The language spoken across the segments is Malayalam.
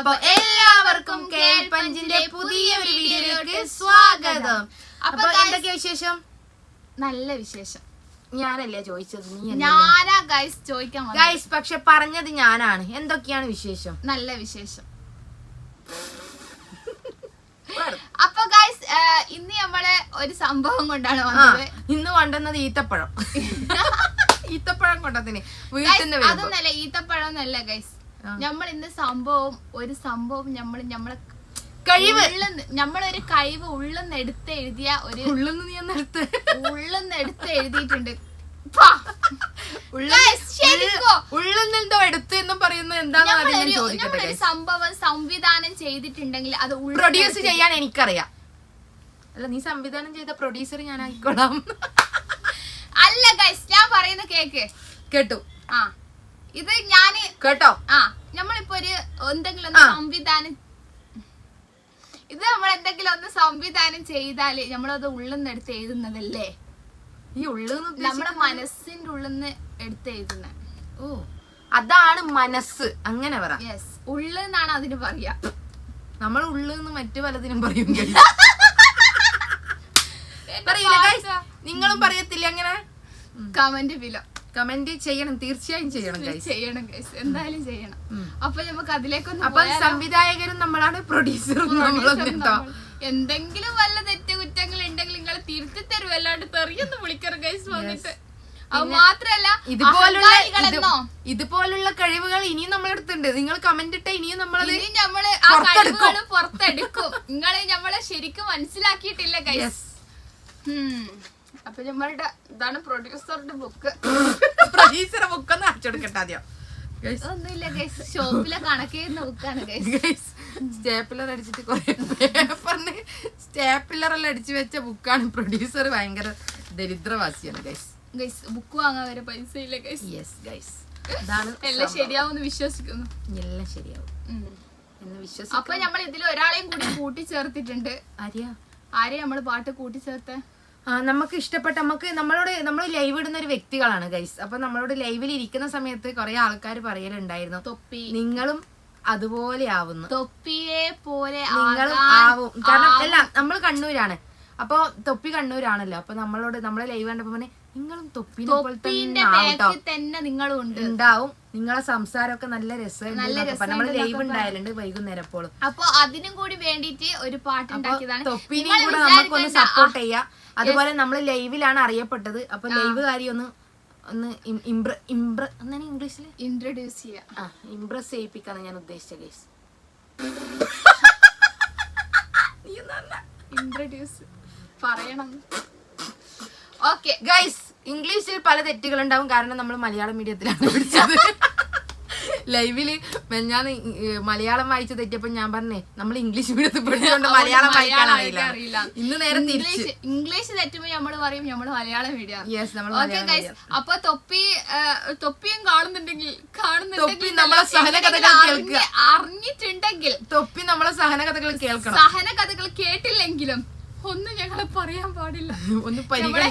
അപ്പൊ എല്ലാവർക്കും കേൾപ്പഞ്ചിന്റെ പുതിയ ഒരു വീഡിയോയിലേക്ക് സ്വാഗതം. അപ്പൊ എന്തൊക്കെയാ വിശേഷം? നല്ല വിശേഷം. ഞാനല്ലേ ചോദിച്ചത്? നീ ഞാനാ ഗൈസ് ചോദിക്കാൻ. ഗൈസ് പക്ഷെ പറഞ്ഞത് ഞാനാണ്. എന്തൊക്കെയാണ് വിശേഷം? നല്ല വിശേഷം. അപ്പൊ ഗൈസ് ഇന്ന് നമ്മൾ ഒരു സംഭവം കൊണ്ടാണ് വന്നത്. ഇന്ന് കൊണ്ടുവന്നത് ഈത്തപ്പഴം. ഈത്തപ്പഴം കൊണ്ടതിന് വീട്ടിൽ അതൊന്നല്ല ഈത്തപ്പഴം എന്നല്ല ഗൈസ്. നമ്മൾ ഇന്ന് സംഭവം ഒരു സംഭവം നമ്മൾ നമ്മളെ കഴിവ്. നമ്മളൊരു കഴിവ് ഉള്ളെന്ന് എടുത്ത് എഴുതിയ ഒരു ഉള്ളെന്ന് നീ ഒന്ന് എടുത്ത്. ഉള്ളെന്ന് എടുത്ത് എഴുതിയിട്ടുണ്ട്? ഉള്ളെന്നെന്തോ എടുത്ത് എന്നും പറയുന്നത് എന്താണെന്ന് സംഭവം സംവിധാനം ചെയ്തിട്ടുണ്ടെങ്കിൽ അത് പ്രൊഡ്യൂസ് ചെയ്യാൻ എനിക്കറിയാം. അല്ല നീ സംവിധാനം ചെയ്ത പ്രൊഡ്യൂസർ ഞാൻ ആയിക്കോളാം അല്ല ഗൈസ് ഞാൻ പറയുന്ന കേക്ക്. കേട്ടു. ആ. ഇത് ഞാൻ കേട്ടോ? ആ നമ്മളിപ്പോ ഒരു എന്തെങ്കിലും. സംവിധാനം ഇത് നമ്മൾ എന്തെങ്കിലും ഒന്ന് സംവിധാനം ചെയ്താൽ നമ്മളത് ഉള്ളിന്ന് എടുത്ത് എഴുതുന്നതല്ലേ? ഈ ഉള്ളെന്ന് നമ്മുടെ മനസ്സിന്റെ ഉള്ളിന്ന് എടുത്ത് എഴുതുന്ന. ഓ അതാണ് മനസ്സ്. അങ്ങനെ പറ. യെസ് ഉള്ളെന്നാണ് അതിന് പറയാ. നമ്മൾ ഉള്ളിന്ന് മറ്റു പലതിനും പറയും. പറയില്ല? നിങ്ങളും പറയത്തില്ല അങ്ങനെ? കമന്റ് ബിലോ കമന്റ് ചെയ്യണം തീർച്ചയായും ചെയ്യണം. ചെയ്യണം എന്തായാലും ചെയ്യണം. അപ്പൊ നമുക്ക് അതിലേക്കൊന്ന് അപ്പൊ? സംവിധായകരും നമ്മളാണ് പ്രൊഡ്യൂസറും എന്തെങ്കിലും വല്ല തെറ്റ് കുറ്റങ്ങൾ ഉണ്ടെങ്കിൽ നിങ്ങൾ തിരുത്തി തരും. അല്ലാണ്ട് തെറിയൊന്ന് വിളിക്കരുത് ഗൈസ് വന്നിട്ട്. മാത്രല്ല ഇതുപോലുള്ള ഇതുപോലുള്ള കഴിവുകൾ ഇനിയും നമ്മളെടുത്തുണ്ട് നിങ്ങൾ കമന്റ് ഇട്ട ഇനിയും നമ്മളത് ഇനി നമ്മൾ ആ പുറത്തെടുക്കും. നിങ്ങൾ നമ്മളെ ശരിക്കും മനസ്സിലാക്കിയിട്ടില്ല ഗൈസ്. അപ്പൊ നമ്മളുടെ ഇതാണ് പ്രൊഡ്യൂസറുടെ ബുക്ക് പ്രൊഡ്യൂസറെ ബുക്കൊന്ന് അടിച്ചെടുക്കട്ടെ ആദ്യം. Guys, ഒന്നുമില്ല ഗൈസ് ഷോപ്പിലെ കണക്ക് ചെയ്യുന്ന ബുക്കാണ് ഗൈസ് സ്റ്റേപ്പിലർ അടിച്ചിട്ട് കുറെ പേപ്പറിന് സ്റ്റേപ്പിലർ എല്ലാം അടിച്ചു വെച്ച ബുക്കാണ് പ്രൊഡ്യൂസർ ഭയങ്കര ദരിദ്രവാസിയാണ് ഗൈസ് ഗൈസ് ബുക്ക് വാങ്ങാൻ വരെ പൈസ ഇല്ല ഗൈസ് യെസ് ഗൈസ് എല്ലാം ശരിയാവും എന്ന് വിശ്വസിക്കുന്നു. എല്ലാം ശരിയാവും. എന്ന് അപ്പൊ വിശ്വസിക്കാം നമ്മൾ ഇതിൽ ഒരാളെയും കൂടി കൂട്ടിച്ചേർത്തിട്ടുണ്ട്. ആര്യ? ആരെയാ നമ്മൾ പാട്ട് കൂട്ടിച്ചേർത്തേ? നമുക്ക് ഇഷ്ടപ്പെട്ട നമുക്ക് നമ്മളോട് നമ്മൾ ലൈവ് ഇടുന്ന ഒരു വ്യക്തികളാണ് ഗൈസ് അപ്പൊ നമ്മളോട് ലൈവിൽ ഇരിക്കുന്ന സമയത്ത് കുറെ ആൾക്കാർ പറയലുണ്ടായിരുന്നു തൊപ്പി. നിങ്ങളും അതുപോലെ ആവുന്നു. തൊപ്പിയെ പോലെ നിങ്ങളും ആവും. കാരണം അല്ല നമ്മൾ കണ്ണൂരാണ്. അപ്പൊ തൊപ്പി കണ്ണൂരാണല്ലോ. അപ്പൊ നമ്മളോട് നമ്മളെ ലൈവ് കണ്ടപ്പോ നിങ്ങളും തൊപ്പിനെ പോലെ തന്നെ നിങ്ങളും ഉണ്ട്. ഉണ്ടാവും. നിങ്ങളെ സംസാരമൊക്കെ നല്ല നല്ല രസമുണ്ട് നമ്മൾ ലൈവ് ഉണ്ടായാലുണ്ട് വൈകുന്നേരം എപ്പോഴും അപ്പൊ അതിനും കൂടി വേണ്ടിട്ട് ഒരു പാട്ട് ഉണ്ടാക്കിയതാണ്. തൊപ്പിനെയും കൂടെ നമുക്കൊന്ന് സപ്പോർട്ട് ചെയ്യാം. അതുപോലെ നമ്മൾ ലൈവിലാണ് അറിയപ്പെട്ടത്. അപ്പൊ ലൈവ് കാര്യം ഒന്ന് ഒന്ന് ഇംപ്ര ഇംപ്ര ഇംഗ്ലീഷിൽ? ഇൻട്രൊഡ്യൂസ് ചെയ്യാം. ആ ഇംപ്രസ് ചെയ്യിപ്പിക്കാന്ന് ഞാൻ ഉദ്ദേശിച്ച കേസ് ഇൻട്രൊഡ്യൂസ് പറയണം. ഓക്കെ ഗൈസ് ഇംഗ്ലീഷിൽ പല തെറ്റുകൾ ഉണ്ടാവും കാരണം നമ്മൾ മലയാളം മീഡിയത്തിലാണ് പഠിച്ചത്. ലൈവിൽ ഞാൻ മലയാളം വായിച്ച് തെറ്റിയപ്പോ ഞാൻ പറഞ്ഞേ നമ്മൾ ഇംഗ്ലീഷ് മീഡിയത്തിൽ പഠിച്ചുകൊണ്ട് മലയാളം വായിക്കാൻ അറിയില്ല. ഇന്ന് നേരം തിരിച്ച്. ഇംഗ്ലീഷ് തെറ്റുമ്പോൾ തെറ്റുമ്പോ നമ്മൾ പറയും നമ്മൾ മലയാളം മീഡിയം യെസ് നമ്മൾ ഓക്കെ ഗൈസ്. അപ്പൊ തൊപ്പി തൊപ്പിയും കാണുന്നുണ്ടെങ്കിൽ കാണുന്നുണ്ടെങ്കിൽ നമ്മളെ സഹന കഥകൾ അറിഞ്ഞിട്ടുണ്ടെങ്കിൽ തൊപ്പി നമ്മളെ സഹന കഥകൾ കേൾക്കണം. സഹന കഥകൾ കേട്ടില്ലെങ്കിലും ഒന്നും ഞങ്ങളെ പറയാൻ പാടില്ല. ഒന്ന്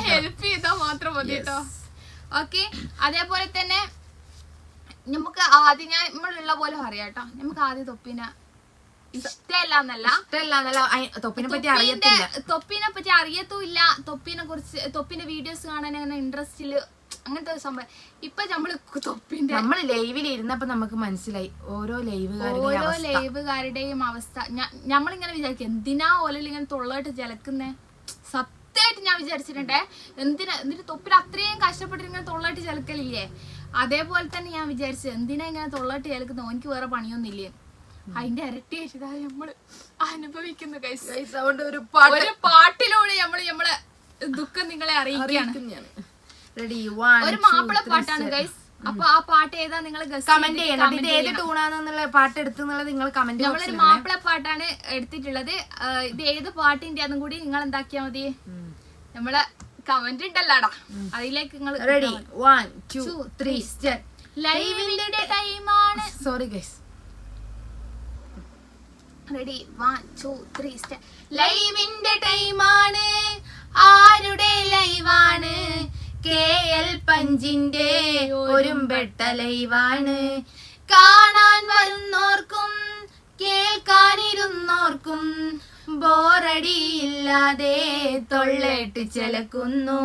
ഹെൽപ്പ് ചെയ്താൽ മാത്രം മതി കേട്ടോ ഓക്കെ അതേപോലെ തന്നെ നമുക്ക് ആദ്യം ഞാൻ നമ്മളുള്ള പോലെ പറയാം കേട്ടോ നമുക്ക് ആദ്യം തൊപ്പിനെ തൊപ്പിനെ പറ്റി തൊപ്പീന്റെ- അറിയത്തില്ല. പറ്റി അറിയത്തുമില്ല. തൊപ്പിനെ കുറിച്ച് തൊപ്പിന്റെ വീഡിയോസ് കാണാൻ അങ്ങനെ ഇൻട്രസ്റ്റിൽ അങ്ങനത്തെ ഒരു സംഭവം. ഇപ്പൊ നമ്മൾ തൊപ്പിന്റെ നമ്മൾ ലൈവിൽ ഇരുന്നപ്പോ നമുക്ക് മനസ്സിലായി. ഓരോ ലൈവുകാരുടെ ഓരോ ലൈവുകാരുടെയും അവസ്ഥ. നമ്മളിങ്ങനെ വിചാരിക്കും എന്തിനാ ഓലല്ല ഇങ്ങനെ തൊള്ളായിട്ട് ജലക്കുന്നേ? സത്യമായിട്ട് ഞാൻ വിചാരിച്ചിട്ടുണ്ടേ എന്തിനാ എന്നിട്ട് തൊപ്പിൽ അത്രയും കഷ്ടപ്പെട്ടിട്ട് ഇങ്ങനെ തൊള്ളായിട്ട് ജലക്കലില്ലേ? അതേപോലെ തന്നെ ഞാൻ വിചാരിച്ചു എന്തിനാ ഇങ്ങനെ തൊള്ളായിട്ട് ചിലക്കുന്നു ഓനിക്ക് വേറെ പണിയൊന്നുമില്ലേ? അതിന്റെ ഇരട്ടിയായിട്ട് നമ്മൾ അനുഭവിക്കുന്നു ഒരു പാട്ടിലൂടെ നമ്മൾ നമ്മളെ ദുഃഖം നിങ്ങളെ അറിയിക്കുകയാണ്. റെഡി ഒരു മാപ്പിള പാട്ടാണ് ഗൈസ് അപ്പൊ ആ പാട്ട് ഏതാ നിങ്ങൾ കമന്റ് ചെയ്യണം. ഇത് ഏത് ടൂണാന്നുള്ള പാട്ട് എടുത്തുന്നുള്ളത് നിങ്ങൾ കമന്റ് നമ്മളൊരു മാപ്പിള പാട്ടാണ് എടുത്തിട്ടുള്ളത്. ഇത് ഏത് പാട്ടിന്റെ അതും കൂടി നിങ്ങൾ എന്താക്കിയാ മതി? നമ്മളെ കമന്റ് ഉണ്ടല്ലോടാ അതിലേക്ക് നിങ്ങൾ റെഡി വൺ ടു ത്രീ ലൈവിന്റെ ടൈമാണ് sorry guys ready one two three ലൈവിന്റെ ടൈമാണ് ആരുടെ ലൈവാണ് കെ എൽ പഞ്ചിന്റെ ഒരുമ്പെട്ട ലൈവാണ് കാണാൻ വരുന്നോർക്കും കേൾക്കാനിരുന്നോർക്കും ബോറടിയില്ലാതെ തൊള്ളേട്ട് ചെലക്കുന്നു.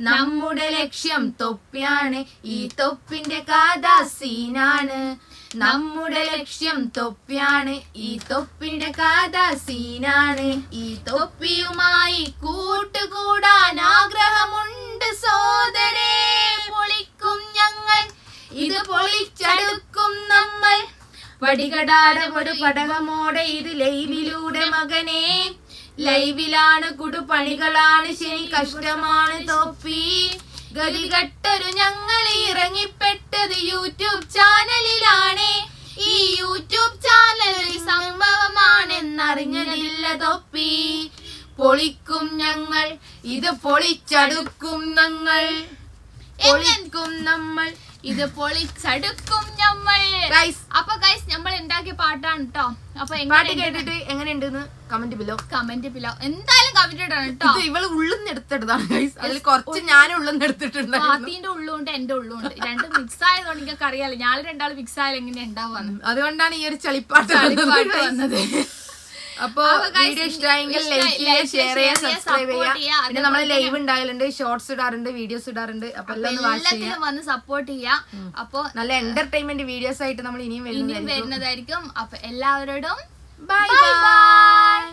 നമ്മുടെ ലക്ഷ്യം തൊപ്പിയാണ് ഈ തൊപ്പിന്റെ കഥ സീനാണ്. നമ്മുടെ ലക്ഷ്യം തൊപ്പിയാണ് ഈ തൊപ്പിന്റെ കഥ സീനാണ്. ഈ തൊപ്പിയുമായി ഇത് നമ്മൾ. വടികടാരമൊരു പടകമോടെ ഇത് ലൈവിലൂടെ മകനെ. ലൈവിലാണ് കുടുപണികളാണ് ശനി കഷ്ടമാണ് തോപ്പി. ഗതികെട്ടൊരു ഞങ്ങൾ ഇറങ്ങിപ്പെട്ടത് യൂട്യൂബ് ചാനലിലാണ്. ഈ യൂട്യൂബ് ചാനൽ സംഭവമാണെന്നറിഞ്ഞതില്ല തൊപ്പി. പൊളിക്കും ഞങ്ങൾ ഇത് പൊളിച്ചടുക്കും ഞങ്ങൾ. പൊളിക്കും നമ്മൾ. ഇത് പൊളിച്ചടുക്കും നമ്മൾ അപ്പൊ ഗൈസ് നമ്മൾ ഉണ്ടാക്കിയ പാട്ടാണ് കേട്ടോ അപ്പൊ പാട്ട് കേട്ടിട്ട് എങ്ങനെയുണ്ടെന്ന് കമന്റ് ബിലോ കമന്റ് ബിലോ എന്തായാലും കമന്റ് ഇടണം കേട്ടോ ഇവൾ ഉള്ളുന്ന് എടുത്തെടുത്താണ് ഗൈസ് അതിൽ കുറച്ച് ഞാൻ ഉള്ളുന്ന് എടുത്തിട്ടുണ്ട് ആദ്യന്റെ ഉള്ളുണ്ട് എന്റെ ഉള്ളുണ്ട് രണ്ടും മിക്സ് ആയതുകൊണ്ട് നിങ്ങൾക്ക് അറിയാലോ ഞാൻ രണ്ടാളും മിക്സ് ആയാലും എങ്ങനെ ഉണ്ടാവാന്ന് അതുകൊണ്ടാണ് ഈ ഒരു ചളിപ്പാട്ട് വന്നത്. അപ്പൊ വീഡിയോ ഇഷ്ടമായെങ്കിൽ ലൈക്ക് ചെയ്യുക ഷെയർ ചെയ്യുക, സബ്സ്ക്രൈബ് ചെയ്യുക. പിന്നെ നമ്മൾ ലൈവ് ഉണ്ടാകലുണ്ട് ഷോർട്സ് ഇടാറുണ്ട് വീഡിയോസ് ഇടാറുണ്ട്. അപ്പൊ എല്ലാം വന്ന് സപ്പോർട്ട് ചെയ്യാം അപ്പൊ നല്ല എന്റർടൈൻമെന്റ് വീഡിയോസ് ആയിട്ട് നമ്മൾ ഇനിയും വരുന്നതായിരിക്കും. അപ്പൊ എല്ലാവരോടും ബൈ ബൈ